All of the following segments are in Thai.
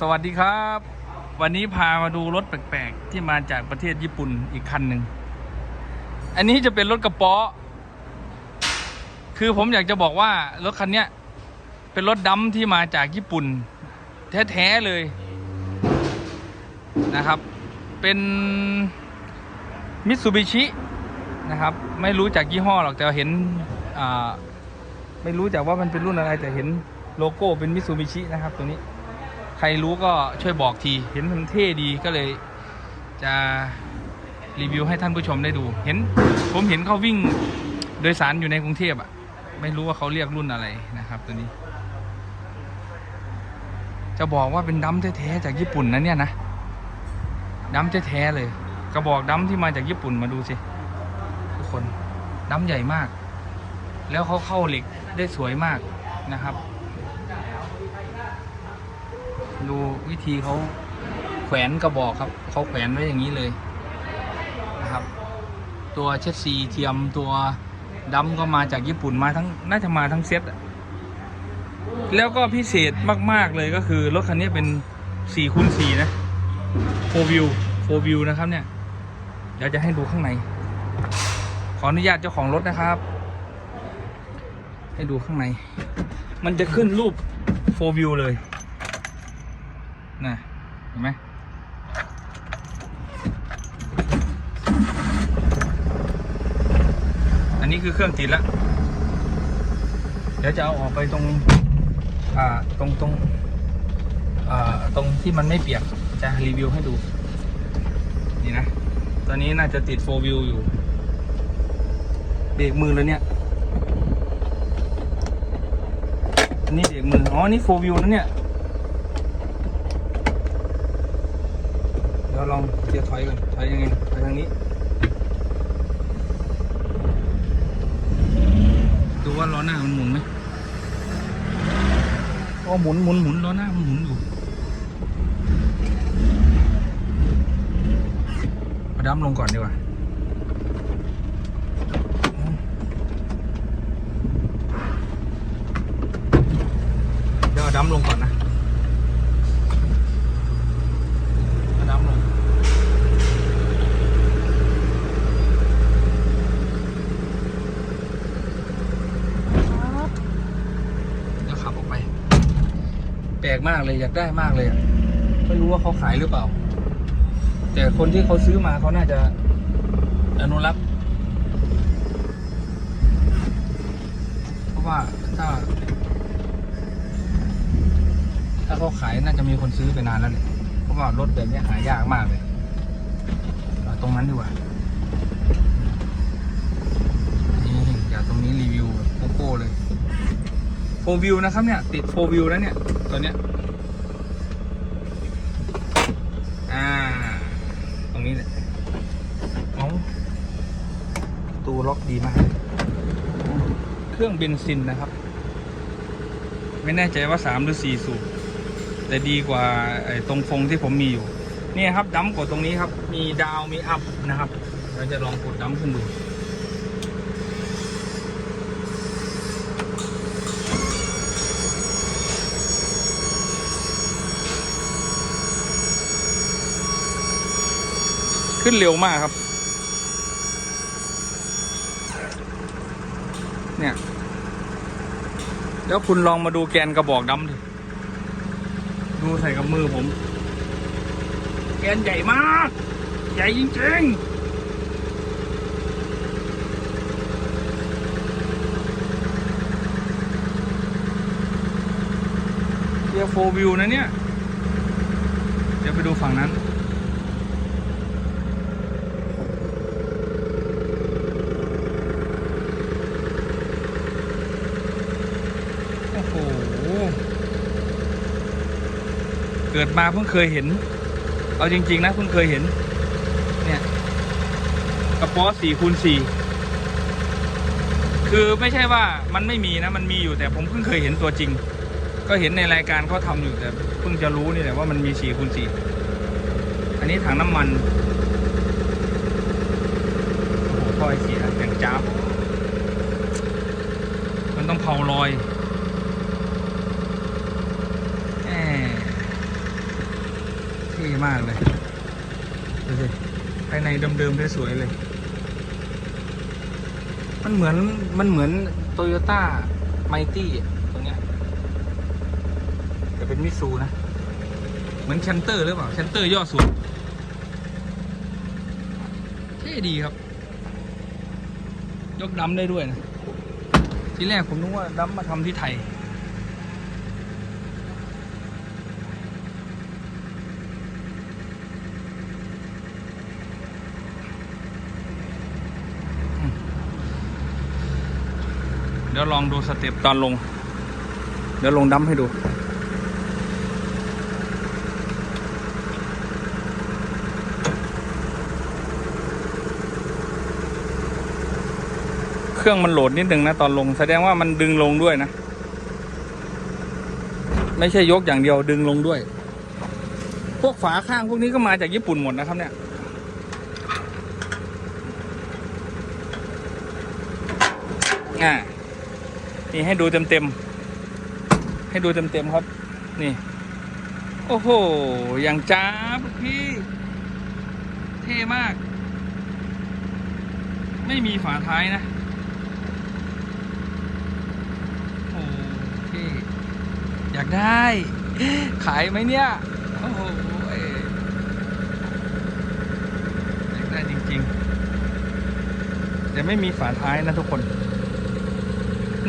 สวัสดีครับ วันนี้พามาดูรถแปลกๆ ที่มาจากประเทศญี่ปุ่นอีกคันหนึ่ง อันนี้จะเป็นรถกระป๋อคือผมอยากจะบอกว่ารถคันนี้เป็นรถดัมที่มาจากญี่ปุ่น แท้ๆเลยนะครับ เป็นมิตซูบิชินะครับ ไม่รู้จากยี่ห้อหรอกแต่เห็นไม่รู้จากว่ามันเป็นรุ่นอะไรแต่เห็นโลโก้เป็นมิตซูบิชินะครับตัวนี้ ใครรู้ก็ช่วยบอกที เห็นมันเท่ดีก็เลยจะรีวิวให้ท่านผู้ชมได้ดู เห็นผมเห็นเขาวิ่งโดยสารอยู่ในกรุงเทพอะไม่รู้ว่าเขาเรียกรุ่นอะไรนะครับ ตัวนี้ จะบอกว่าเป็นดัมแท้ๆจากญี่ปุ่นนะเนี่ยนะดัมแท้ๆเลยกระบอกดัมที่มาจากญี่ปุ่นมาดูสิทุกคนดัมใหญ่มาก แล้วเขาเข้าเหล็กได้สวยมากนะครับ ดูวิธีเขาแขวนกระบอกครับเขาแขวนไว้อย่างนี้เลยนะครับ ตัวเชดซีเทียมตัวดำก็มาจากญี่ปุ่นมาทั้งน่าจะมาทั้งเซ็ตแล้วก็พิเศษมากๆเลยก็คือ รถคันนี้เป็น4คูณ4นะโฟวิวโฟวิวนะครับเนี่ย เดี๋ยวจะให้ดูข้างใน ขออนุญาตเจ้าของรถนะครับ ให้ดูข้างใน มันจะขึ้นรูปโฟวิวเลย นะเห็นไหมอันนี้คือเครื่องติดแล้วเดี๋ยวจะเอาออกไปตรงอ่าตรงตรงอ่าตรงที่มันไม่เปียกจะรีวิวให้ดู นี่นะ ตอนนี้น่าจะติดโฟวิวอยู่ เบรกมือแล้วเนี่ยอันนี้เบรกมือ อ๋อ นี่โฟวิวนะเนี่ย เดี๋ยวลองเกียร์ถอยก่อนถอยยังไงถอยทางนี้ ดูว่าล้อหน้ามันหมุนไหมอ๋อหมุนหมุนหมุนล้อหน้ามันหมุนอยู่เอาดัมลงก่อนดีกว่าเดี๋ยวเอาดัมลงก่อนนะเอาดัมลง เดี๋ยวขับออกไป แปลก มากเลยอยากได้มากเลยอะไม่รู้ว่าเขาขายหรือเปล่า แต่คนที่เขาซื้อมาเขาน่าจะอนุรักษ์เพราะว่าถ้า ถ้าเขาขายน่าจะมีคนซื้อไปนานแล้วเลยเพราะว่ารถแบบนี้หายากมากเลยตรงนั้นดีกว่านี่จากตรงนี้รีวิวโกโก้เลยโฟวิวนะครับเนี่ย ติดโฟวิวแล้วเนี่ยตัวเนี้ย รงนี้แหละเอาตูล็อกดีมาก เครื่องเบนซินนะครับ ไม่แน่ใจว่าสามหรือสี่สูบแต่ดีกว่าตรงฟงที่ผมมีอยู่ เนี่ยครับดัมกดตรงนี้ครับ มีดาวมีอัพนะครับ เราจะลองกดดัมขึ้นดู ขึ้นเร็วมากครับ เนี่ย แล้วคุณลองมาดูแกนกระบอกดำดิ ดูใส่กับมือผม แกนใหญ่มาก ใหญ่จริงๆเรียโฟวิวนะเนี่ย เดี๋ยวไปดูฝั่งนั้น โอ้โหเกิดมาเพิ่งเคยเห็น เอาจริง ๆ นะเพิ่งเคยเห็น เนี่ยกระป๋อสี่คูณสี่คือไม่ใช่ว่ามันไม่มีนะมันมีอยู่แต่ผมเพิ่งเคยเห็นตัวจริง ก็เห็นในรายการเขาทำอยู่แต่เพิ่งจะรู้นี่แหละว่ามันมีสี่คูณสี่อันนี้ถังน้ำมันโอ้โหถ้อยเสียอย่างจ้าบมันต้องเผาลอย แหม ท่มากเลยดูสิภายในเดิมๆสวยๆเลย มันเหมือนมันเหมือนโตโยต้าไมตี้ตรงเนี้ยแต่เป็นมิซูนะ เหมือนแคนเตอร์หรือเปล่าแคนเตอร์ย่อสูงเท่ดีครับ ยกดัมได้ด้วยนะ ทีแรกผมนึกว่าดัมมาทำที่ไทย เดี๋ยวลองดูสเต็ปตอนลง เดี๋ยวลงดัมให้ดูเครื่องมันโหลดนิดนึงนะตอนลงแสดงว่ามันดึงลงด้วยนะ ไม่ใช่ยกอย่างเดียวดึงลงด้วย พวกฝาข้างพวกนี้ก็มาจากญี่ปุ่นหมดนะครับเนี่ย อ่า นี่ให้ดูเต็มเต็มๆให้ดูเต็มเต็มๆครับ นี่ โอ้โห อย่างจ้าบพี่ เท่มาก ไม่มีฝาท้ายนะ โอ้เท่อยากได้ ขายไหมเนี่ย โอ้โหอยากได้จริงๆ แต่ไม่มีฝาท้ายนะทุกคน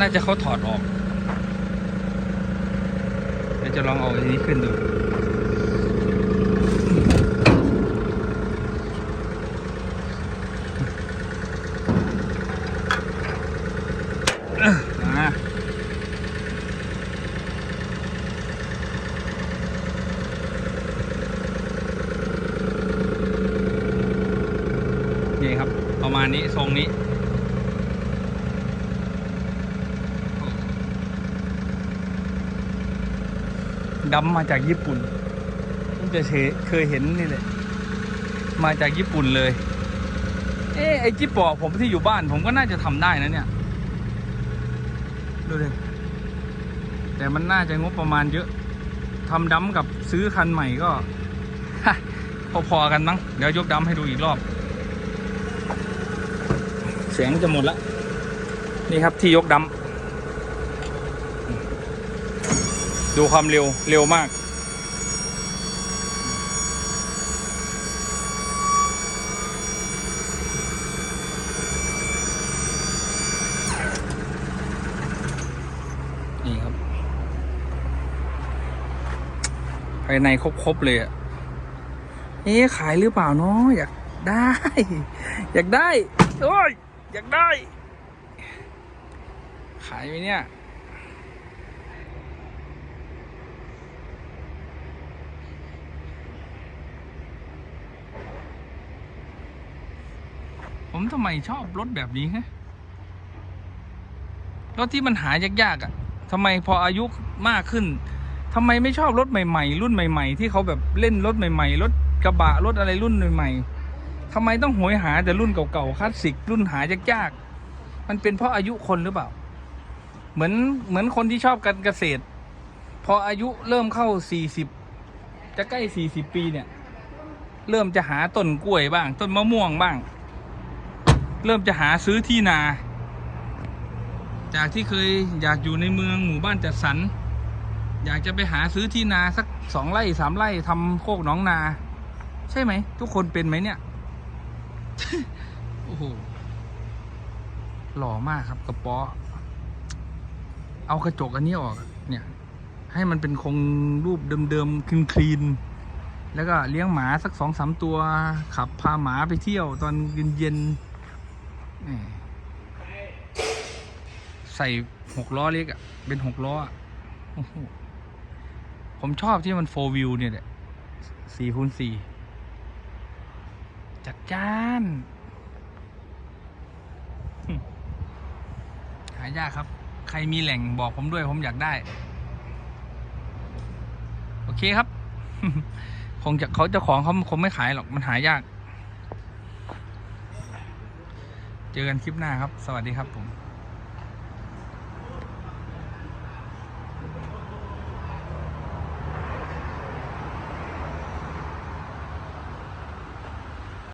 น่าจะเขาถอดออกเดี๋ยวจะลองเอาอันนี้ขึ้นดูนี่ครับ ประมาณนี้ทรงนี้ ดำมาจากญี่ปุ่นเพิ่งจะเคยเห็นนี่แหละมาจากญี่ปุ่นเลย เอ๊ไอจิปปอผมที่อยู่บ้าน ผมก็น่าจะทำได้นะเนี่ยดูดิแต่มันน่าจะงบประมาณเยอะทำดัมกับซื้อคันใหม่ก็พอๆกันมั้งเดี๋ยวยกดัมให้ดูอีกรอบเสียงจะหมดละนี่ครับที่ยกดัม ดูความเร็ว เร็วมาก นี่ครับ ภายในครบ ๆ เลยอะ เอ๊ะขายหรือเปล่าเนาะอยากได้ อยากได้ โอ้ย อยากได้ ขายไหมเนี่ย ผมทำไมชอบรถแบบนี้ฮะรถที่มันหายากๆอะทำไมพออายุมากขึ้นทำไมไม่ชอบรถใหม่ๆ รุ่นใหม่ ๆ ที่เขาแบบเล่นรถใหม่ๆ รถกระบะรถอะไรรุ่นใหม่ๆทำไมต้องโหยหาแต่รุ่นเก่าๆคลาสสิกรุ่นหายากๆ มันเป็นเพราะอายุคนหรือเปล่า เหมือนเหมือนคนที่ชอบการเกษตร พออายุเริ่มเข้าสี่สิบจะใกล้สี่สิบปีเนี่ย เริ่มจะหาต้นกล้วยบ้าง ต้นมะม่วงบ้าง เริ่มจะหาซื้อที่นา จากที่เคยอยากอยู่ในเมืองหมู่บ้านจัดสรรอยากจะไปหาซื้อที่นาสักสองไร่สามไร่ทำโคกหนองนา ใช่ไหม ทุกคนเป็นไหมเนี่ย โอ้โหหล่อมากครับกระป๋อเอากระจกอันนี้ออกเนี่ย ให้มันเป็นคงรูปเดิมๆคลีนๆแล้วก็เลี้ยงหมาสักสองสามตัว ขับพาหมาไปเที่ยวตอนเย็นๆ ใส่หกล้อเล็กอะเป็นหกล้ออะผมชอบที่มันโฟวิวเนี่ยแหละสี่คูณสี่จัดจ้าน หายากครับ ใครมีแหล่งบอกผมด้วยผมอยากได้ โอเคครับ คงจะเขาเจ้าของเขาคงไม่ขายหรอกมันหายาก เจอกันคลิปหน้าครับ สวัสดีครับผม